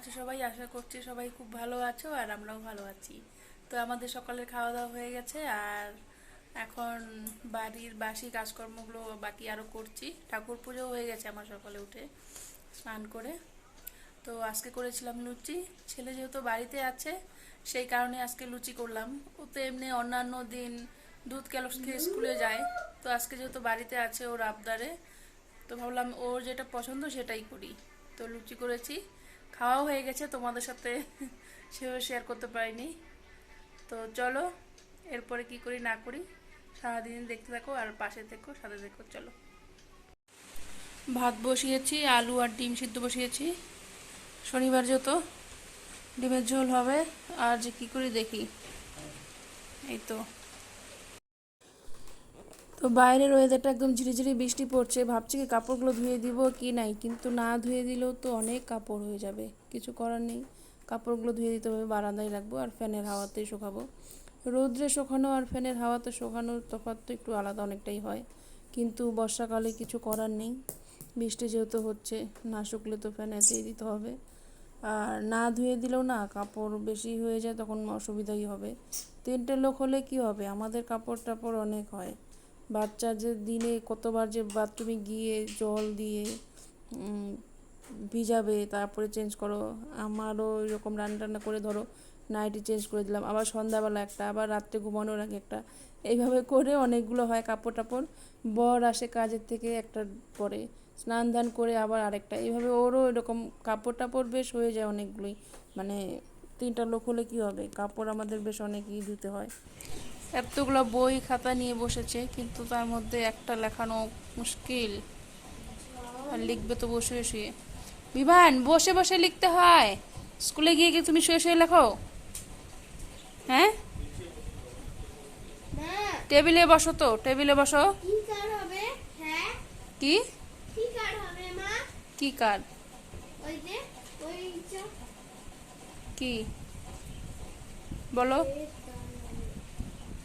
আছো, সবাই আশা করছি সবাই খুব ভালো আছো আর আমরাও ভালো আছি। তো আমাদের সকালের খাওয়া দাওয়া হয়ে গেছে আর এখন বাড়ির বাসি কাজকর্মগুলো বাকি আরও করছি। ঠাকুর পুজো হয়ে গেছে আমার সকালে উঠে স্নান করে। তো আজকে করেছিলাম লুচি। ছেলে যেহেতু বাড়িতে আছে, সেই কারণে আজকে লুচি করলাম। ও তো এমনি অন্যান্য দিন দুধ ক্যালক্স খেয়ে স্কুলে যায়। তো আজকে যেহেতু বাড়িতে আছে ওর আবদারে, তো ভাবলাম ওর যেটা পছন্দ সেটাই করি। তো লুচি করেছি। খাওয়াও হয়ে গেছে, তোমাদের সাথে সেও শেয়ার করতে পারিনি। তো চলো, এরপরে কি করি না করি, সারাদিন দেখতে থাকো আর পাশে থেকো, সাথে দেখো চলো। ভাত বসিয়েছি, আলু আর ডিম সিদ্ধ বসিয়েছি। শনিবার যেহেতু, ডিমের ঝোল হবে, আর যে কী করি দেখি। এই তো। তো বাইরের ওয়েদারটা একদম ঝিরিঝিরি বৃষ্টি পড়ছে, ভাবছি কি কাপড়গুলো ধুয়ে দিব কি নাই, কিন্তু না ধুয়ে দিলেও তো অনেক কাপড় হয়ে যাবে, কিছু করার নেই। কাপড়গুলো ধুয়ে দিতে হবে, বারান্দায় রাখব আর ফ্যানের হাওয়াতেই শুকাবো। রৌদ্রে শুকানো আর ফ্যানের হাওয়াতে শুকানোর তফাৎ তো একটু আলাদা অনেকটাই হয়, কিন্তু বর্ষাকালে কিছু করার নেই। বৃষ্টি যেহেতু হচ্ছে, না শুকলে তো ফ্যান এতেই দিতে হবে। আর না ধুয়ে দিলেও না কাপড় বেশি হয়ে যায়, তখন অসুবিধাই হবে। তিনটে লোক হলে কি হবে? আমাদের কাপড় টাপড় অনেক হয়। বাচ্চা যে দিনে কতবার যে বাথরুমে গিয়ে জল দিয়ে ভিজাবে, তারপরে চেঞ্জ করো। আমারও এরকম রান্না টান্না করে ধরো নাইটি চেঞ্জ করে দিলাম। আবার সন্ধ্যাবেলা একটা, আবার রাত্রে ঘুমানোর আগে একটা। এইভাবে করে অনেকগুলো হয় কাপড় টাপড়। বর আসে কাজের থেকে একটা পরে। স্নান ধান করে আবার আরেকটা। এইভাবে ওরও এরকম কাপড় টাপড় বেশ হয়ে যায় অনেকগুলোই। মানে তিনটা লোক হলে কী হবে? কাপড় আমাদের বেশ অনেকই ধুতে হয়। এতগুলো বই খাতা নিয়ে বসেছে, কিন্তু তার মধ্যে একটা লেখানো মুশকিল। আর লিখবে তো বসে শুয়ে। বিভান বসে বসে লিখতে হয়। স্কুলে গিয়ে কি তুমি শুয়ে শুয়ে লেখো? হ্যাঁ? টেবিলে বসো তো, টেবিলে বসো। কি? কি কার্ড? কি? বলো।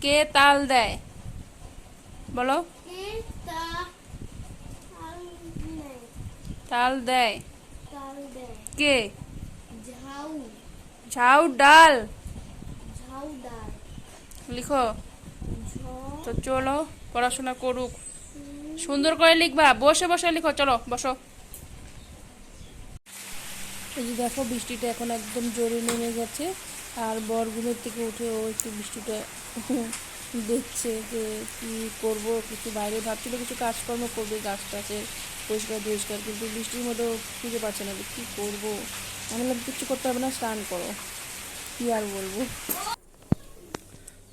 কে তাল দেয়? বলো। তাল দেয়? কে? ঝাউ। ঝাউ ডাল। ঝাউ ডাল। লিখো। তো চলো পড়াশোনা করুক। সুন্দর করে লিখবা। বসে বসে লিখো। চলো বসো। এই যে দেখো বৃষ্টিটা এখন একদম জোরে নেমে গেছে। আর বর ঘুমের থেকে উঠে ও একটু বৃষ্টিটা দেখছে যে কি করব, কিছু বাইরে ভাবছিল, কিছু কাজকর্ম করবে গাছ টাছে পরিষ্কার পরিষ্কার, কিন্তু বৃষ্টির মধ্যেও খুঁজে পাচ্ছে না কী করব। আমি বললাম কিচ্ছু করতে হবে না, স্নান করো। কী আর বলব?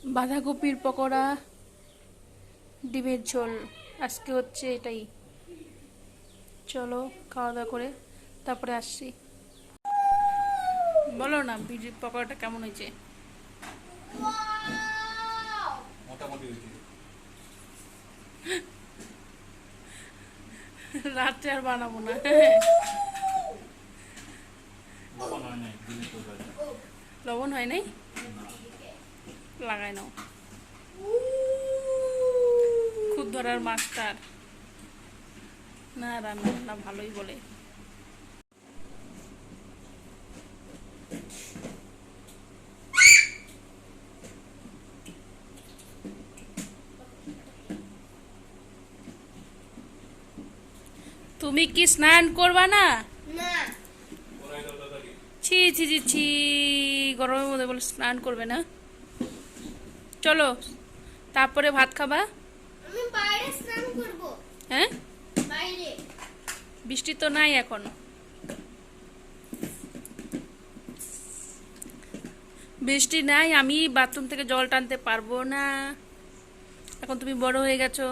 বাঁধাকপির পকোড়া, ডিমের ঝোল, আজকে হচ্ছে এটাই। চলো, খাওয়া দাওয়া করে তারপরে আসছি। বলো না বিড়ির পকোড়াটা কেমন হয়েছে? রাত্রে আর বানাবো না। লবণ হয় নাই লাগাই নাও। খুব ধরার মাস্টার। না রান্না ভালোই বলে। তুমি কি স্নান করবা না? ছি ছি ছি ছি গরমের মধ্যে বলে স্নান করবে না। চলো তারপরে ভাত খাবা? আমি বাইরে স্নান করব। হ্যাঁ? বাইরে। বৃষ্টি তো নাই এখন। বৃষ্টি নাই আমি বাথরুম থেকে জল টানতে পারব না। এখন তুমি বড় হয়ে গেছো।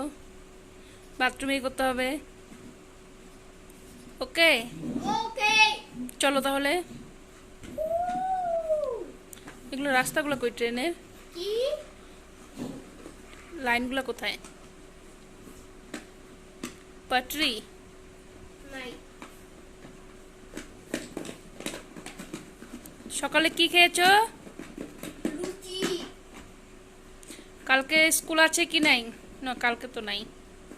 বাথরুমেই করতে হবে। ওকে ওকে চলো তাহলে। এগুলো রাস্তাগুলো কই ট্রেনের কি? লাইনগুলো কোথায়? পাটরি? সকালে কি খেয়েছো? কালকে স্কুল আছে কি নাই? না কালকে তো নাই।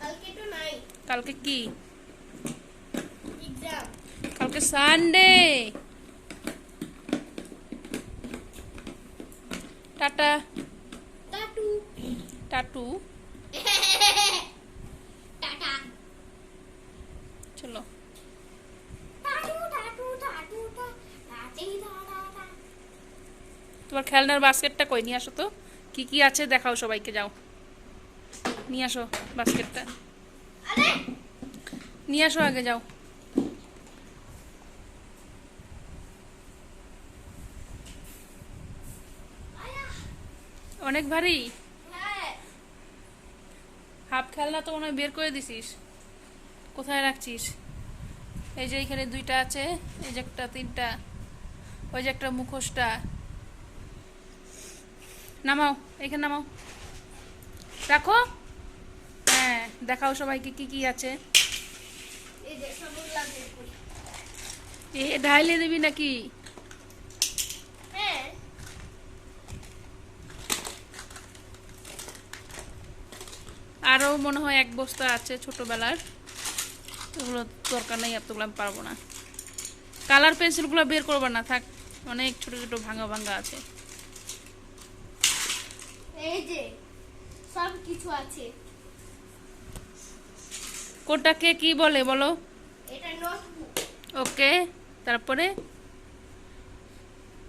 কালকে তো নাই। কালকে কি? কালকে সানডে টাটা। টাটু। টাটু। টাটা। চলো। তোমার খেলনার বাস্কেটটা কই? নিয়ে আসো তো। কি কি আছে দেখাও সবাইকে যাও। নিয়ে আসো বাস্কেটটা। নিয়ে আসো আগে যাও। অনেক ভারী? হ্যাঁ। হাফ খেলনা তো মনে বের করে দিছিস। কোথায় রাখছিস? এই যে এখানে দুইটা আছে এই যে একটা তিনটা ওই যে একটা মুখোশটা। নামাও এখানে নামাও। রাখো। হ্যাঁ দেখাও সবাইকে কি কি আছে। এ ঢাইলে দিবি নাকি হ্যাঁ আরও মনে হয় এক বস্তা আছে ছোটোবেলার। ওগুলো দরকার নেই এতগুলো আমি পারব না। কালার পেন্সিলগুলো বের করব না থাক অনেক ছোট ছোট ভাঙা ভাঙা আছে। এই যে সব কিছু আছে। কোনটাকে কি বলে বলো? এটা নোটবুক। ওকে তারপরে?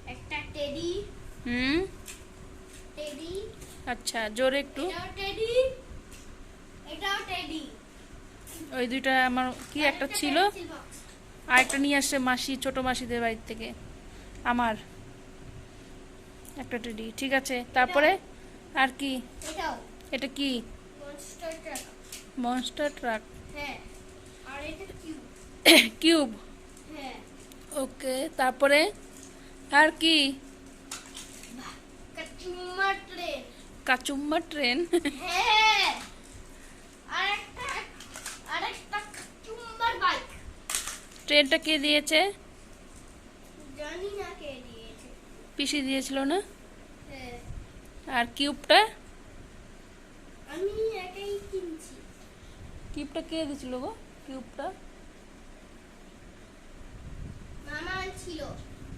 একটা টেডি। হুম। টেডি। আচ্ছা জোরে একটু। টেডি। ওই দুইটা আমার কি একটা ছিল? আর একটা নিয়ে আসছে মাসি ছোট মাসিদের বাড়ি থেকে। আমার। একটা টেডি ঠিক আছে। তারপরে আর কি? এটা কি? মনস্টার ট্রাক কিউব ওকে তারপরে আর কি? কাচুম্মা ট্রেন কাচুম্মা ট্রেন হ্যাঁ আর একটা আর একটা কাচুম্বার বাইক ট্রেনটা কে দিয়েছে? জানি না কে দিয়েছে। পিসি দিয়েছিল না? হ্যাঁ। আর কিউবটা? আমি একাই কিনছি। কিউবটা কে দিয়েছিল গো? কিউবটা? মামা আনছিল।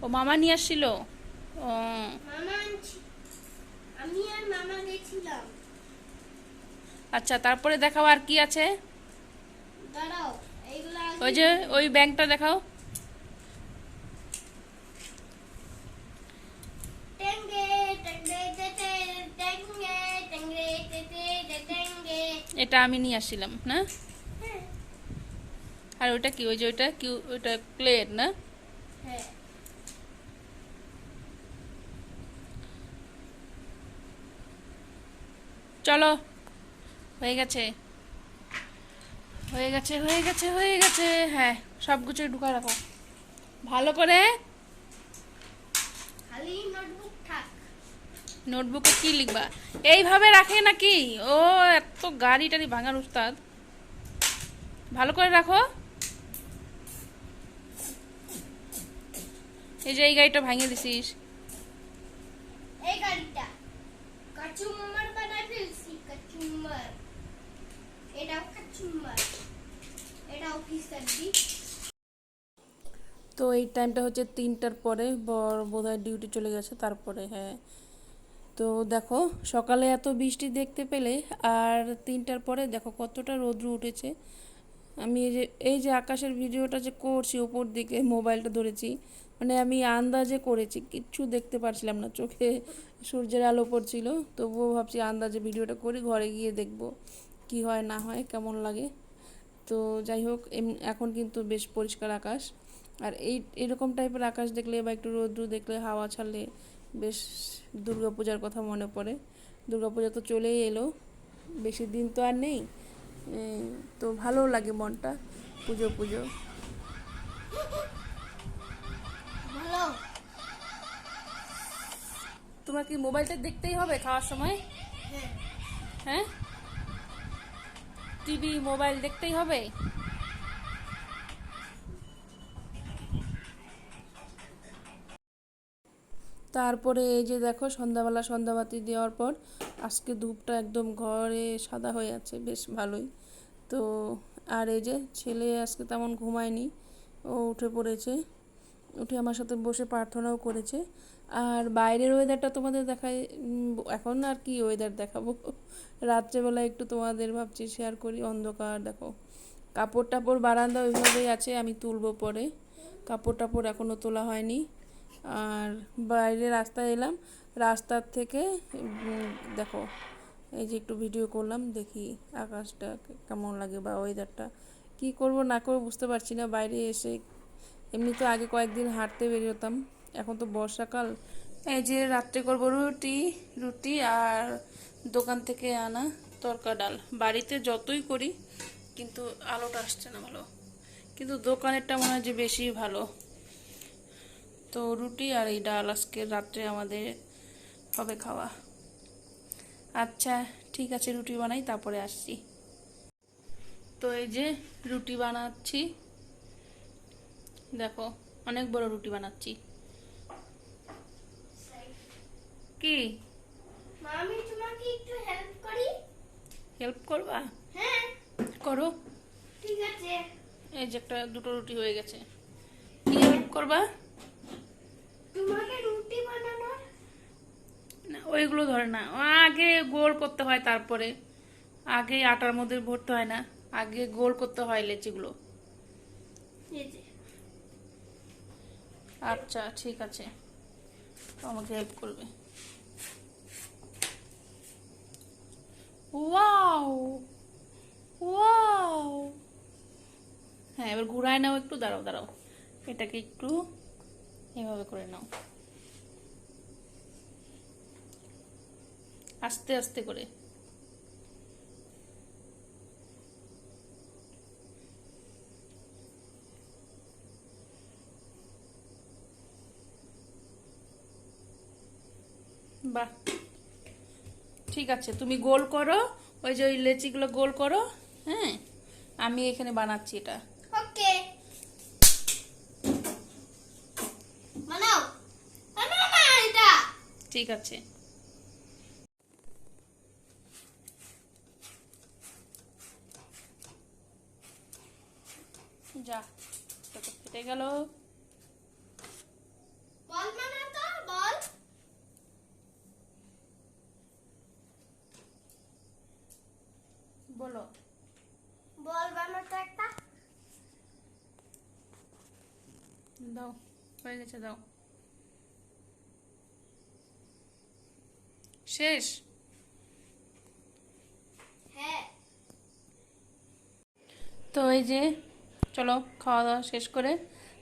ও মামা নিয়ে আসছিল? ও। মামা আমি আর মামা গেছিলাম। আচ্ছা তারপরে দেখাও আর কি আছে? দাঁড়াও। ওই যে ওই ব্যাংকটা দেখাও। এটা আমি নিয়ে আসছিলাম না? হ্যাঁ। আর ওইটা কি? ওই যে ওইটা কি ওইটা প্লেট না? হ্যাঁ। চলো হয়ে গেছে। হয়ে গেছে হয়ে গেছে হয়ে গেছে। হ্যাঁ সব কিছু ঢুকা রাখো। ভালো করে। নোটবুকে কি লিখবা? এইভাবে রাখে নাকি? ও এত গাড়ি টাড়ি ভাঙার উস্তাদ। ভালো করে রাখো। এই যে এই গাড়িটা ভাঙিয়ে দিছিস। তো এই টাইমটা হচ্ছে তিনটার পরে, বর বোধহয় ডিউটি চলে গেছে, তারপরে হ্যাঁ। তো দেখো, সকালে এত বৃষ্টি দেখতে পেলে, আর তিনটার পরে দেখো কতটা রৌদ্র উঠেছে। আমি এই যে এই যে আকাশের ভিডিওটা যে করছি, ওপর দিকে মোবাইলটা ধরেছি মানে আমি আন্দাজে করেছি, কিচ্ছু দেখতে পারছিলাম না, চোখে সূর্যের আলো পড়ছিল। তবুও ভাবছি আন্দাজে ভিডিওটা করি, ঘরে গিয়ে দেখব কি হয়, না হয়, কেমন লাগে। তো যাই হোক এখন কিন্তু বেশ পরিষ্কার আকাশ। আর এই এরকম টাইপের আকাশ দেখলে বা একটু রৌদ্র দেখলে হাওয়া ছাড়লে বেশ দুর্গাপূজার কথা মনে পড়ে। দুর্গাপূজা তো চলেই এলো বেশি দিন তো আর নেই। তো ভালো লাগে মনটা পুজো পুজো। তোমার কি মোবাইলটা দেখতেই হবে খাওয়ার সময়? হ্যাঁ। হ্যাঁ? টিভি, মোবাইল দেখতেই হবে? তারপরে এই যে দেখো, সন্ধ্যাবেলা সন্ধ্যাবাতি দেওয়ার পর আজকে ধূপটা একদম ঘরে সাদা হয়ে আছে, বেশ ভালোই। তো আর এই যে ছেলে আজকে তেমন ঘুমায়নি, ও উঠে পড়েছে। উঠে আমার সাথে বসে প্রার্থনাও করেছে। আর বাইরের ওয়েদারটা তোমাদের দেখায় এখন আর কি ওয়েদার দেখাবো? রাত্রেবেলা একটু তোমাদের ভাবছি শেয়ার করি, অন্ধকার, দেখো। কাপড় টাপড় বারান্দা ওইভাবেই আছে, আমি তুলবো পরে। কাপড় টাপড় এখনও তোলা হয়নি। আর বাইরে রাস্তায় এলাম, রাস্তার থেকে দেখো, এই যে একটু ভিডিও করলাম, দেখি আকাশটা কেমন লাগে বা ওয়েদারটা কি করব না করব বুঝতে পারছি না, বাইরে এসে, এমনি তো আগে কয়েকদিন হাঁটতে বেরিয়েতাম এখন তো বর্ষাকাল। এই যে রাত্রে করব রুটি রুটি আর দোকান থেকে আনা তরকা ডাল। বাড়িতে যতই করি, কিন্তু আলোটা আসছে না ভালো। কিন্তু দোকানেরটা মনে হয় যে বেশি ভালো। তো রুটি আর এই ডাল আজকে রাত্রে আমাদের হবে খাওয়া। আচ্ছা ঠিক আছে, রুটি বানাই, তারপরে আসছি। তো এই যে রুটি বানাচ্ছি। দেখো, অনেক বড় রুটি বানাচ্ছি। কি? মা আমি তোমাকে একটু হেল্প করি। হেল্প করবা? হ্যাঁ। করো। ঠিক আছে। এই যে একটা দুটো রুটি হয়ে গেছে। কি হেল্প করবা? তোমাকে রুটি বানানোর? না ওইগুলো ধরে না। আগে গোল করতে হয় তারপরে। আগে আটার মধ্যে ভরতে হয় না। আগে গোল করতে হয় লেচিগুলো। আচ্ছা ঠিক আছে। আমাকে হেল্প করবে। ওয়াও ওয়াও হ্যাঁ এবার ঘুরায় নাও একটু, দাঁড়াও দাঁড়াও। এটাকে একটু এভাবে করে নাও। আস্তে আস্তে করে। বাহ। ঠিক আছে তুমি গোল করো ওই যে ওই লেচিগুলো গোল করো হ্যাঁ? আমি এখানে বানাচ্ছি এটা। ওকে। বানাও। বানাও এটা। ঠিক আছে। যা ফেটে গেল বল বানাও তো বল বলো বল বানাও তো একটা দাও হয়ে গেছে দাও। শেষ? হ্যাঁ। তো এই যে চলো খাওয়া দাওয়া শেষ করে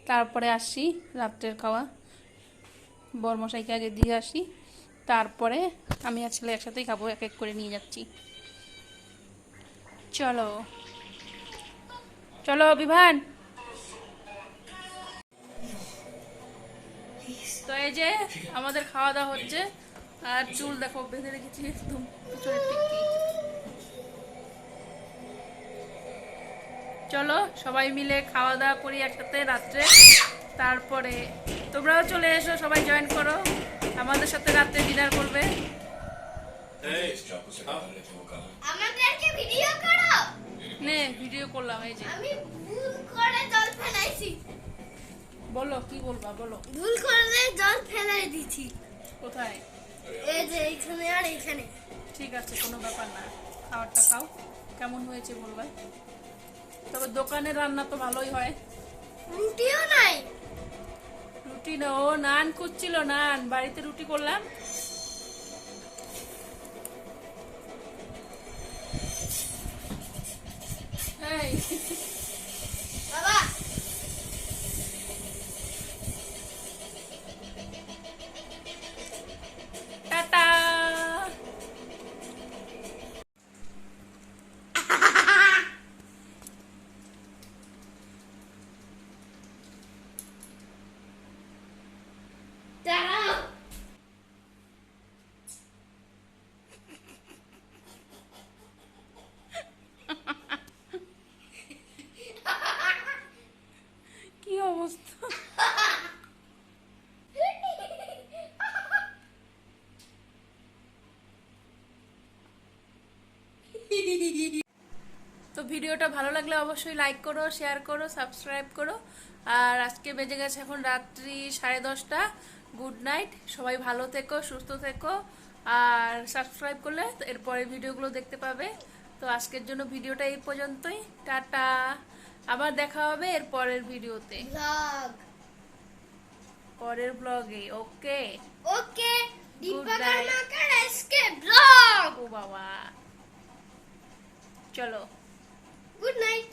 তারপরে আসি রাত্রের খাওয়া। বরমশাইকে আগে দিয়ে আসি তারপরে আমি আর ছেলে একসাথেই খাব এক এক করে নিয়ে যাচ্ছি। চলো। চলো বিভান এই যে আমাদের খাওয়া দাওয়া হচ্ছে। আর চুল দেখো বেঁধে রেখেছি একদম চলো সবাই মিলে খাওয়া দাওয়া করি একসাথে রাত্রে। তারপরে তোমরাও চলে এসো সবাই জয়েন করো। আমাদের সাথে রাত্রে ডিনার করবে। আমাদেরকে ভিডিও করো। নে ভিডিও করলাম এই যে। আমি ভুল করে জল ফেলাইছি। বলো কি বলবা বলো। ভুল করে জল ফেলাই দিছি কোথায়? এই যে এইখানে আর এইখানে। ঠিক আছে কোনো ব্যাপার না। খাবারটা খাও। কেমন হয়েছে বলবা? তবে দোকানের রান্না তো ভালোই হয়। রুটিও নাই। রুটি না ও নান খুঁজছিল নান। বাড়িতে রুটি করলাম। এই বাবা টাটা দাঁড়াও ভিডিওটা ভালো লাগলে অবশ্যই লাইক করো শেয়ার করো সাবস্ক্রাইব করো। আর আজকে বেজে গেছে এখন রাত্রি সাড়ে দশটা। গুড নাইট সবাই ভালো থেকো সুস্থ থেকো। আর সাবস্ক্রাইব করলে এরপরে ভিডিওগুলো দেখতে পাবে। তো আজকের জন্য ভিডিওটা এই পর্যন্তই। টাটা। আবার দেখা হবে এর পরের ভিডিওতে। পরের ব্লগে okay okay Dipa night. Karmakar SK vlog ও বাবা। চলো। Good night